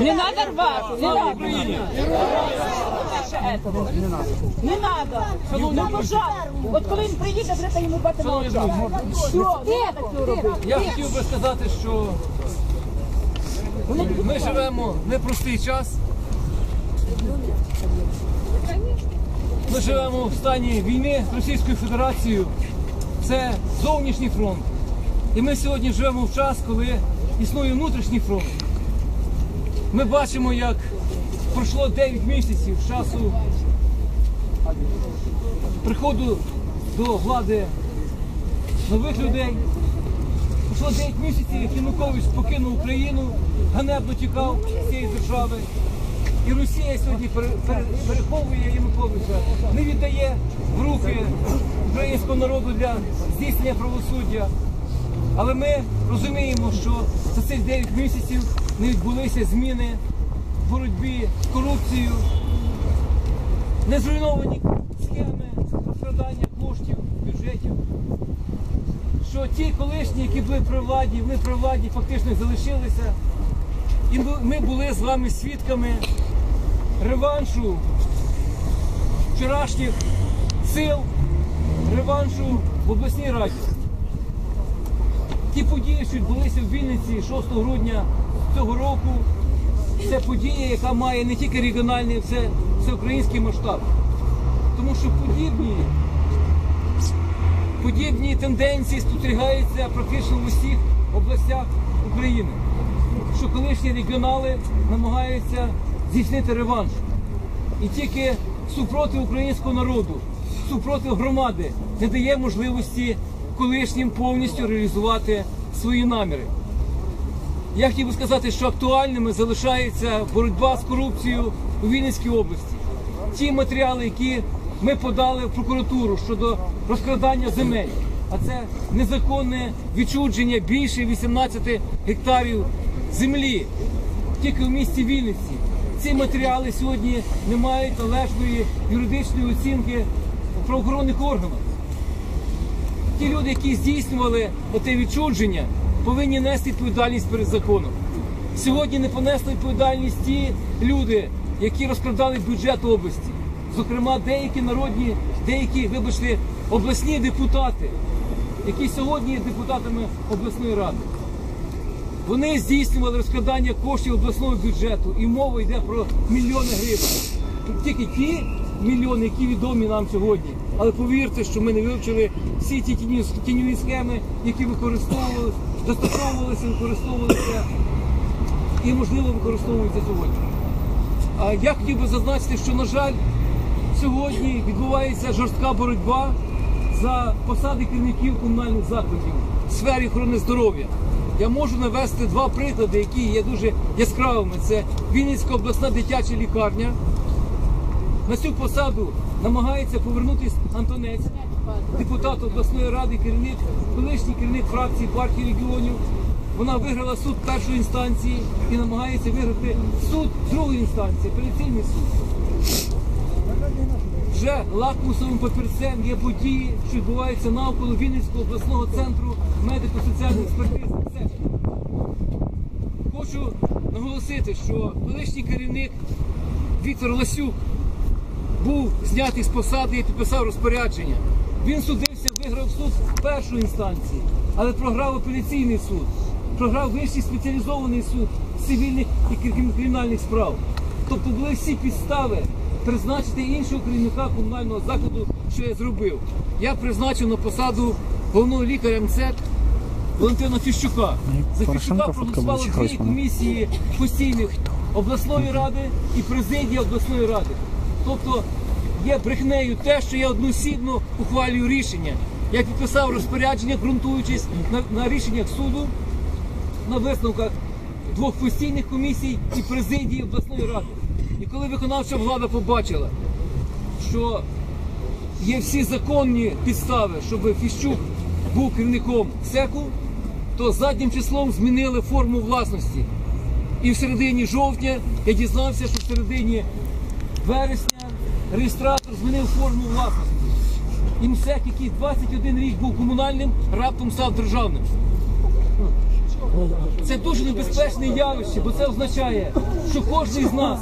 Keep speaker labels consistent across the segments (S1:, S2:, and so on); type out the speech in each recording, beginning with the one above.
S1: Не надо рвать, не надо. Не надо. Ну, пожалуйста. От коли він приїде, треба йому бати?
S2: Я хотів би сказати, що ми живемо в непростий час. Ми живемо в стані війни з Російською Федерацією. Це зовнішній фронт. І ми сьогодні живемо в час, коли існує внутрішній фронт. Ми бачимо, як пройшло 9 місяців часу приходу до влади нових людей. Пройшло 9 місяців, як Янукович покинув Україну, ганебно тікав з цієї держави. І Росія сьогодні пере- пере- переховує Януковича, не віддає в руки українського народу для здійснення правосуддя. Але ми розуміємо, що за цих 9 місяців не відбулися зміни в боротьбі з корупцією, не зруйновані схеми розкрадання коштів, бюджетів. Що ті колишні, які були при владі, вони при владі фактично залишилися. І ми- були з вами свідками реваншу вчорашніх сил, реваншу в обласній раді. Ті події, що відбулися в Вінниці 6 грудня цього року, це подія, яка має не тільки регіональний, все, всеукраїнський масштаб. Тому що подібні, подібні тенденції спостерігаються практично в усіх областях України. Що колишні регіонали намагаються здійснити реванш. І тільки супротив українського народу, супротив громади не дає можливості колишнім повністю реалізувати свої наміри. Я хотів би сказати, що актуальними залишається боротьба з корупцією у Вінницькій області. Ті матеріали, які ми подали в прокуратуру щодо розкрадання земель, а це незаконне відчудження більше 18 гектарів землі тільки в місті Вінниці. Ці матеріали сьогодні не мають належної юридичної оцінки правоохоронних органах. Ті люди, які здійснювали оте відчудження, повинні нести відповідальність перед законом. Сьогодні не понесли відповідальність ті люди, які розкрадали бюджет області. Зокрема, деякі народні, деякі, вибачте, обласні депутати, які сьогодні є депутатами обласної ради. Вони здійснювали розкрадання коштів обласного бюджету, і мова йде про мільйони гривень. Тільки ті мільйони, які відомі нам сьогодні. Але повірте, що ми не вивчили всі ті тіньові схеми, які використовувалися, застосовувалися, використовувалися і, можливо, використовуються сьогодні. А я хотів би зазначити, що, на жаль, сьогодні відбувається жорстка боротьба за посади керівників комунальних закладів в сфері охорони здоров'я. Я можу навести два приклади, які є дуже яскравими. Це Вінницька обласна дитяча лікарня. На цю посаду намагається повернутися Антонець, депутат обласної ради, керівник, колишній керівник фракції партії регіонів. Вона виграла суд першої інстанції і намагається виграти суд другої інстанції, апеляційний суд. Вже лакмусовим папірцем є події, що відбуваються навколо Вінницького обласного центру медико-соціальної експертизи. Хочу наголосити, що колишній керівник Віктор Ласюк був знятий з посади і підписав розпорядження. Він судився, виграв суд першої інстанції, але програв апеляційний суд, програв вищий спеціалізований суд цивільних і кримінальних справ. Тобто були всі підстави призначити іншого керівника комунального закладу, що я зробив. Я призначив на посаду головного лікаря МСЕК Валентина Фіщука. За
S3: Порошенко
S2: Фіщука проголосували дві комісії постійних обласної ради і президії обласної ради. Тобто є брехнею те, що я односідно ухвалюю рішення. Я підписав розпорядження, ґрунтуючись на, на рішеннях суду, на висновках двох постійних комісій і президії обласної ради. І коли виконавча влада побачила, що є всі законні підстави, щоб Фіщук був керівником СЕКу, то заднім числом змінили форму власності. І в середині жовтня я дізнався, що в середині вересня реєстратор змінив форму власності. І МСЕК, який 21 рік був комунальним, раптом став державним. Це дуже небезпечне явище, бо це означає, що кожен з нас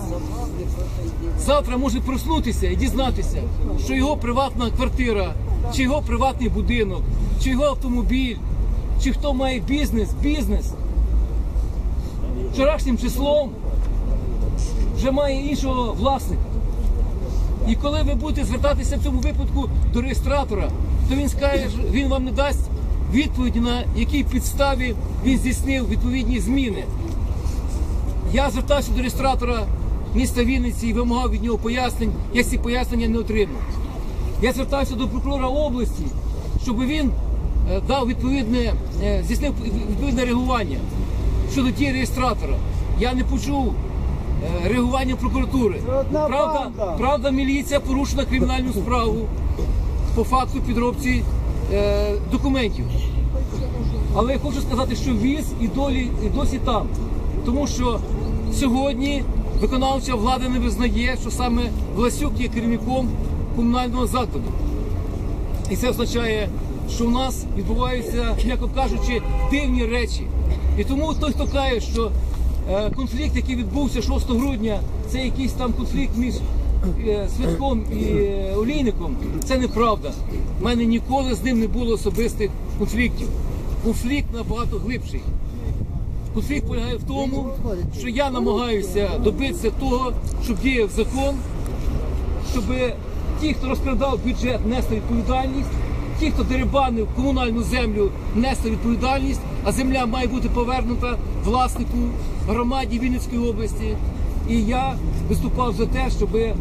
S2: завтра може проснутися і дізнатися, що його приватна квартира, чи його приватний будинок, чи його автомобіль, чи хто має бізнес, бізнес вчорашнім числом вже має іншого власника. І коли ви будете звертатися в цьому випадку до реєстратора, то він скаже, він вам не дасть відповіді, на якій підставі він здійснив відповідні зміни. Я звертався до реєстратора міста Вінниці і вимагав від нього пояснень. Я ці пояснення не отримав. Я звертався до прокурора області, щоб він е, дав відповідне, е, здійснив відповідне реагування щодо дії реєстратора. Я не почув реагування прокуратури. Правда, правда, міліція порушила кримінальну справу по факту підробці е, документів. Але я хочу сказати, що віз і долі і досі там. Тому що сьогодні виконавча влада не визнає, що саме Власюк є керівником комунального закладу. І це означає, що в нас відбуваються, м'яко кажучи, дивні речі. І тому той, хто каже, що е, конфлікт, який відбувся 6 грудня, це якийсь там конфлікт між е, Святком і е, Олійником, це неправда. У мене ніколи з ним не було особистих конфліктів. Конфлікт набагато глибший. Конфлікт полягає в тому, що я намагаюся добитися того, щоб діяв закон, щоб ті, хто розкрадав бюджет, несли відповідальність, ті, хто дерибанив комунальну землю, несли відповідальність, а земля має бути повернута власнику громаді Вінницької області. І я виступав за те, щоб е,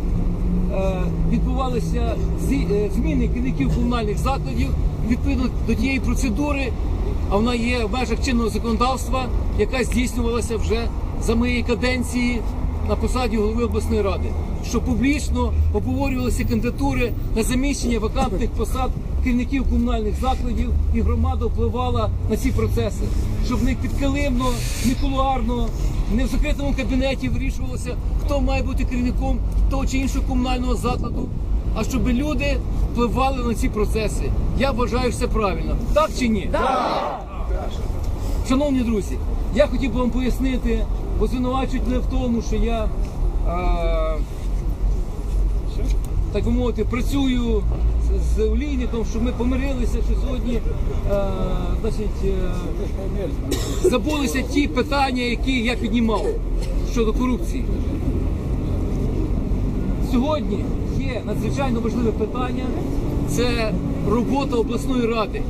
S2: відбувалися е, зміни керівників комунальних закладів відповідно до тієї процедури, а вона є в межах чинного законодавства, яка здійснювалася вже за моєї каденції на посаді голови обласної ради, що публічно обговорювалися кандидатури на заміщення вакантних посад керівників комунальних закладів, і громада впливала на ці процеси, щоб не підкилимно, не кулуарно, не в закритому кабінеті вирішувалося, хто має бути керівником того чи іншого комунального закладу, а щоб люди впливали на ці процеси. Я вважаю, що це правильно. Так чи ні? Шановні друзі, я хотів би вам пояснити, бо звинувачують мене в тому, що я, е, так би мовити, працюю з, з олійником, що ми помирилися, що сьогодні е, значить, е, забулися ті питання, які я піднімав щодо корупції. Сьогодні є надзвичайно важливе питання це робота обласної ради.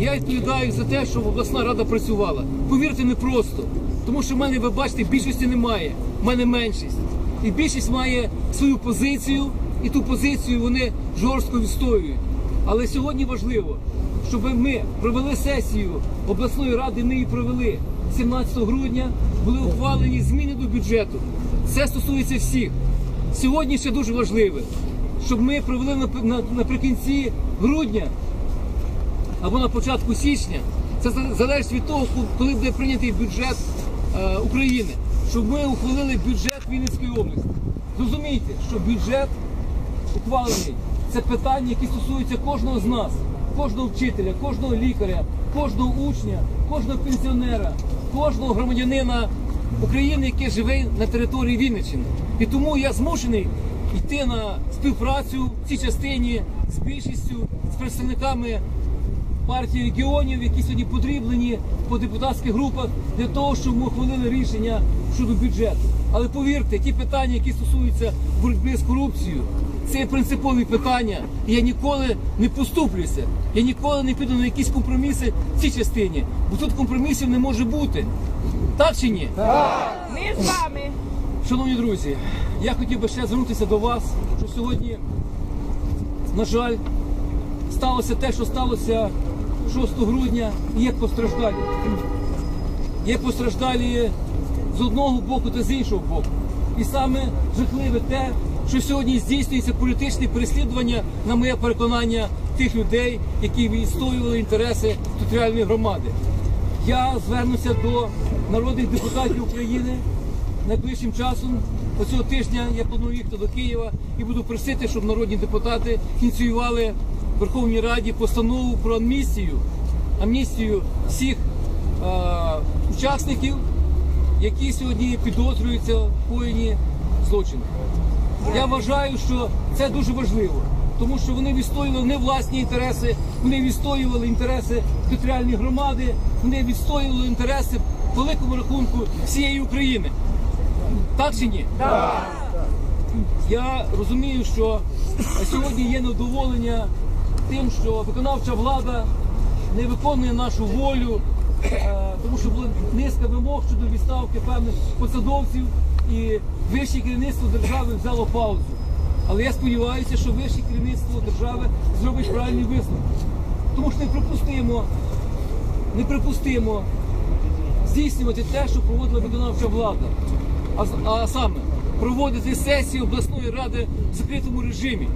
S2: Я відповідаю за те, щоб обласна рада працювала. Повірте, не просто. Тому що в мене, ви бачите, більшості немає. В мене меншість. І більшість має свою позицію, і ту позицію вони жорстко відстоюють. Але сьогодні важливо, щоб ми провели сесію обласної ради, ми її провели 17 грудня, були ухвалені зміни до бюджету. Це стосується всіх. Сьогодні ще дуже важливе, щоб ми провели наприкінці грудня або на початку січня. Це залежить від того, коли буде прийнятий бюджет е, України, щоб ми ухвалили бюджет Вінницької області. Зрозумійте, що бюджет ухвалений це питання, які стосуються кожного з нас, кожного вчителя, кожного лікаря, кожного учня, кожного пенсіонера, кожного громадянина України, який живе на території Вінниччини. І тому я змушений йти на співпрацю в цій частині з більшістю, з представниками партії регіонів, які сьогодні подріблені по депутатських групах для того, щоб ми ухвалили рішення щодо бюджету. Але повірте, ті питання, які стосуються боротьби з корупцією, це є принципові питання. І я ніколи не поступлюся. Я ніколи не піду на якісь компроміси в цій частині, бо тут компромісів не може бути. Так чи ні?
S1: Ми з вами.
S2: Шановні друзі, я хотів би ще звернутися до вас, що сьогодні, на жаль, сталося те, що сталося 6 грудня, і є постраждалі. Є постраждалі з одного боку та з іншого боку. І саме жахливе те, що сьогодні здійснюється політичне переслідування, на моє переконання, тих людей, які відстоювали інтереси територіальної громади. Я звернуся до народних депутатів України найближчим часом. Оцього тижня я планую їхати до Києва і буду просити, щоб народні депутати ініціювали в Верховній Раді постанову про амністію, амністію всіх учасників, які сьогодні підозрюються в коєнні злочину. Я вважаю, що це дуже важливо, тому що вони відстоювали не власні інтереси, вони відстоювали інтереси територіальної громади, вони відстоювали інтереси великому рахунку всієї України. Так чи ні? Так. Я розумію, що сьогодні є невдоволення тим, що виконавча влада не виконує нашу волю, е, тому що була низка вимог щодо відставки певних посадовців і вище керівництво держави взяло паузу. Але я сподіваюся, що вище керівництво держави зробить правильний висновок. Тому що не припустимо, не припустимо здійснювати те, що проводила виконавча влада. А, а саме проводити сесію обласної ради в закритому режимі.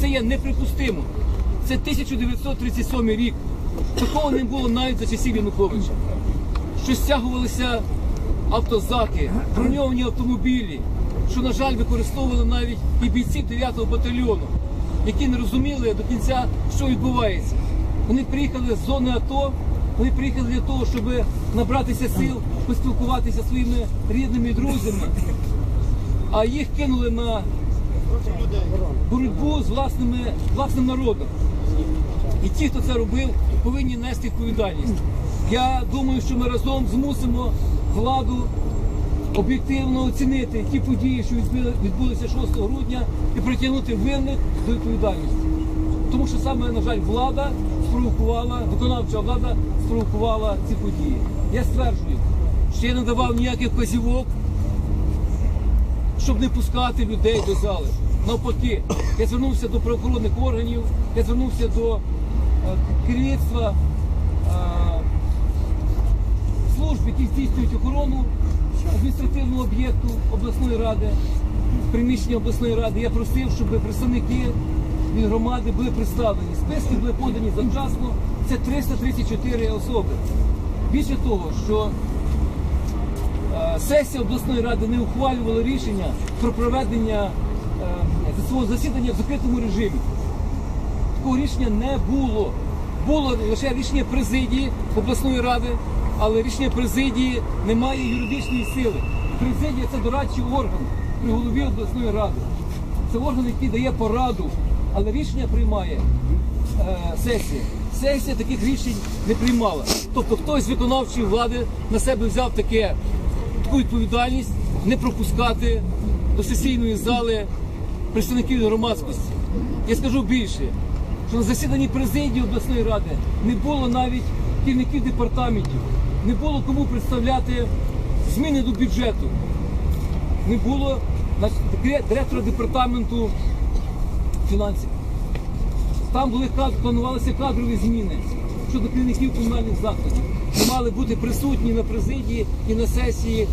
S2: Це є неприпустимо. Це 1937 рік. Такого не було навіть за часів Януковича. Що стягувалися автозаки, броньовані автомобілі, що, на жаль, використовували навіть і бійці 9-го батальйону, які не розуміли до кінця, що відбувається. Вони приїхали з зони АТО, вони приїхали для того, щоб набратися сил, поспілкуватися зі своїми рідними і друзями, а їх кинули на боротьбу з власними, власним народом. І ті, хто це робив, повинні нести відповідальність. Я думаю, що ми разом змусимо владу об'єктивно оцінити ті події, що відбулися 6 грудня, і притягнути винних до відповідальності. Тому що саме, на жаль, влада спровокувала, виконавча влада спровокувала ці події. Я стверджую, що я не давав ніяких вказівок, щоб не пускати людей до зали. Навпаки, я звернувся до правоохоронних органів, я звернувся до е, керівництва е, служб, які здійснюють охорону адміністративного об'єкту обласної ради, приміщення обласної ради. Я просив, щоб представники від громади були представлені. Списки були подані завчасно. Це 334 особи. Більше того, що Е, сесія обласної ради не ухвалювала рішення про проведення е, свого засідання в закритому режимі. Такого рішення не було. Було лише рішення президії обласної ради, але рішення президії не має юридичної сили. Президія це дорадчий орган при голові обласної ради. Це орган, який дає пораду, але рішення приймає е, сесія. Сесія таких рішень не приймала. Тобто хтось з виконавчої влади на себе взяв таке, таку відповідальність не пропускати до сесійної зали представників громадськості. Я скажу більше, що на засіданні президії обласної ради не було навіть керівників департаментів, не було кому представляти зміни до бюджету, не було директора департаменту фінансів. Там були планувалися кадрові зміни щодо керівників комунальних закладів. Мали бути присутні на президії і на сесії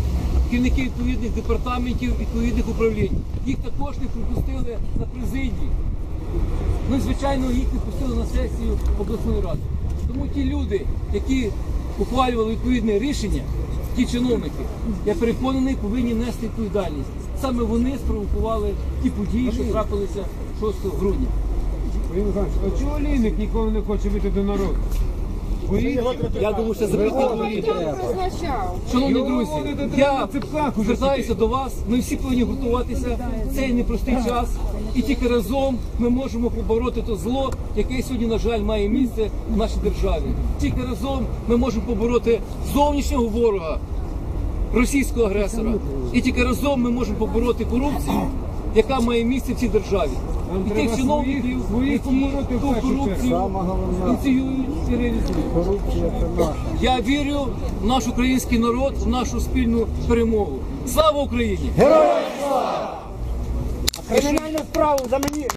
S2: керівники відповідних департаментів, відповідних управлінь. Їх також не пропустили на президії. Ну і звичайно їх не пустили на сесію обласної ради. Тому ті люди, які ухвалювали відповідне рішення, ті чиновники, я переконаний, повинні нести відповідальність. Саме вони спровокували ті події, що трапилися 6 грудня.
S3: А чого Олійник ніколи не хоче вийти до народу?
S2: Я думаю, що запитати. Шановні друзі, я звертаюся до вас. Ми всі повинні гуртуватися. в Цей непростий час. І тільки разом ми можемо побороти то зло, яке сьогодні, на жаль, має місце в нашій державі. Тільки разом ми можемо побороти зовнішнього ворога, російського агресора. І тільки разом ми можемо побороти корупцію, яка має місце в цій державі. І тих чиновників, які ту корупцію ініціюють і реалізують. Я вірю в наш український народ, в нашу спільну перемогу. Слава Україні!
S4: Кримінальну справу за мені.